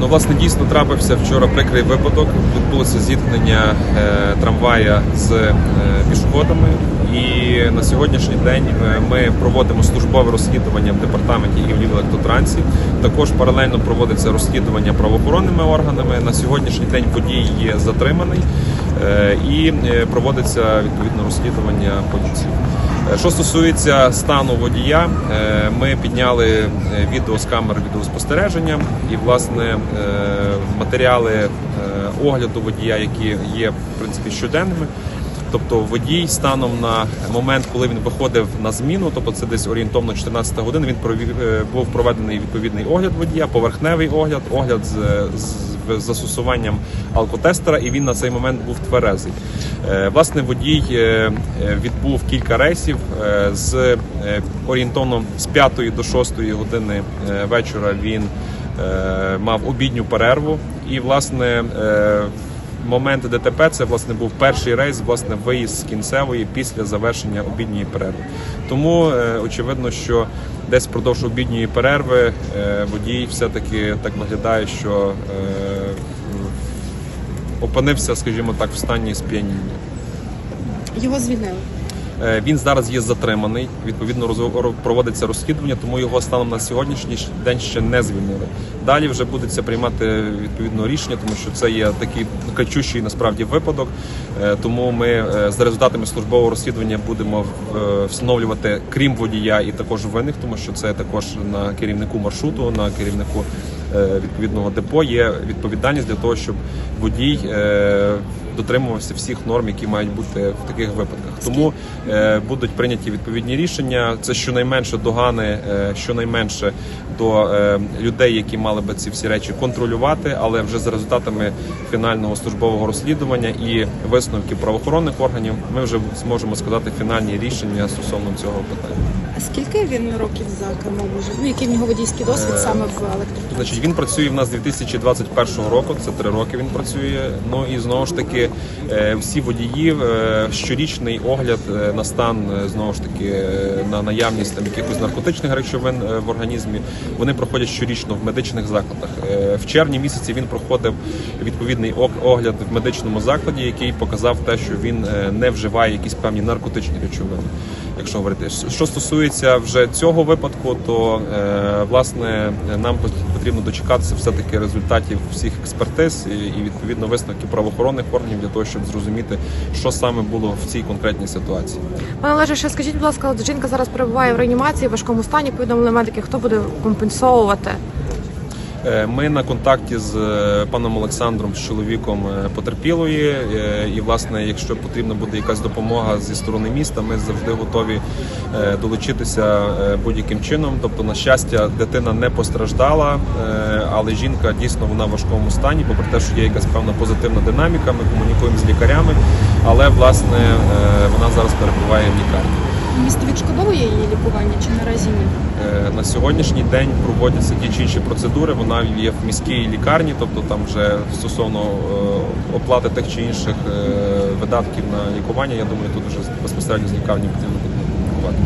Ну, власне, дійсно трапився вчора прикрий випадок. Відбулося зіткнення е, трамвая з е, пішоходами. На сьогоднішній день е, ми проводимо службове розслідування в департаменті і в Львівелектротрансі. Також паралельно проводиться розслідування правоохоронними органами. На сьогоднішній день водій є затриманий е, і е, проводиться відповідно розслідування поліції. Що стосується стану водія, ми підняли відео з камер відеоспостереження і власне матеріали огляду водія, які є в принципі щоденними. Тобто водій станом на момент, коли він виходив на зміну, тобто це десь орієнтовно 14 годин, він провів е, був проведений відповідний огляд водія, поверхневий огляд, огляд з, з застосуванням алкотестера, і він на цей момент був тверезий. Е, Власне, водій е, відбув кілька рейсів з орієнтовно з 5 до 6 години вечора. Він мав обідню перерву, і власне. Момент ДТП це власне був перший рейс, власне, виїзд з кінцевої після завершення обідньої перерви. Тому е, очевидно, що десь впродовж обідньої перерви е, водій все-таки так виглядає, що е, опинився, скажімо так, в стані сп'яніння. Його звільнили. Е, Він зараз є затриманий. Відповідно, проводиться розслідування, тому його станом на сьогоднішній день ще не звільнили. Далі вже будеться приймати відповідно рішення, тому що це є такий кричущий насправді випадок. Е, Тому ми е, за результатами службового розслідування будемо е, встановлювати крім водія і також винних, тому що це також на керівнику маршруту, на керівнику е, відповідного депо є відповідальність для того, щоб водій е, дотримувався всіх норм, які мають бути в таких випадках. Тому е, будуть прийняті відповідні рішення. Це щонайменше догани, е, щонайменше до е, людей, які мали би ці всі речі контролювати, але вже за результатами фінального службового розслідування і висновків правоохоронних органів ми вже зможемо сказати фінальні рішення стосовно цього питання. А скільки він років за кермом уже? Ну, який в нього водійський досвід саме в електротрансі? Значить, він працює в нас з 2021 року. Це три роки він працює. Ну і знову ж таки, е, всі водії е, щорічний огляд е, на стан знову ж таки на наявність там якихось наркотичних речовин в організмі. Вони проходять щорічно в медичних закладах. В червні місяці він проходив відповідний огляд в медичному закладі, який показав те, що він не вживає якісь певні наркотичні речовини. Якщо говорити, що стосується вже цього випадку, то власне нам потрібно дочекатися все таки результатів всіх експертиз і, відповідно висновків правоохоронних органів для того, щоб зрозуміти, що саме було в цій конкретній ситуації. Пане Олеже, ще скажіть, будь ласка, от жінка зараз перебуває в реанімації в важкому стані. Повідомили медики, хто буде компенсовувати. Е, Ми на контакті з е, паном Олександром, з чоловіком е, потерпілої, і власне, якщо потрібна буде якась допомога зі сторони міста, ми завжди готові долучитися будь-яким чином. Тобто, на щастя, дитина не постраждала, але жінка дійсно вона в важкому стані, попри те, що є якась певна позитивна динаміка. Ми комунікуємо з лікарями, але власне вона зараз перебуває в лікарні. Місто відшкодовує її лікування чи наразі ні? Е, На сьогоднішній день проводяться ті чи інші процедури. Вона є в міській лікарні, тобто там вже стосовно е, оплати тих чи інших е, видатків на лікування. Я думаю, тут вже безпосередньо з лікарні потрібно буде комунікувати.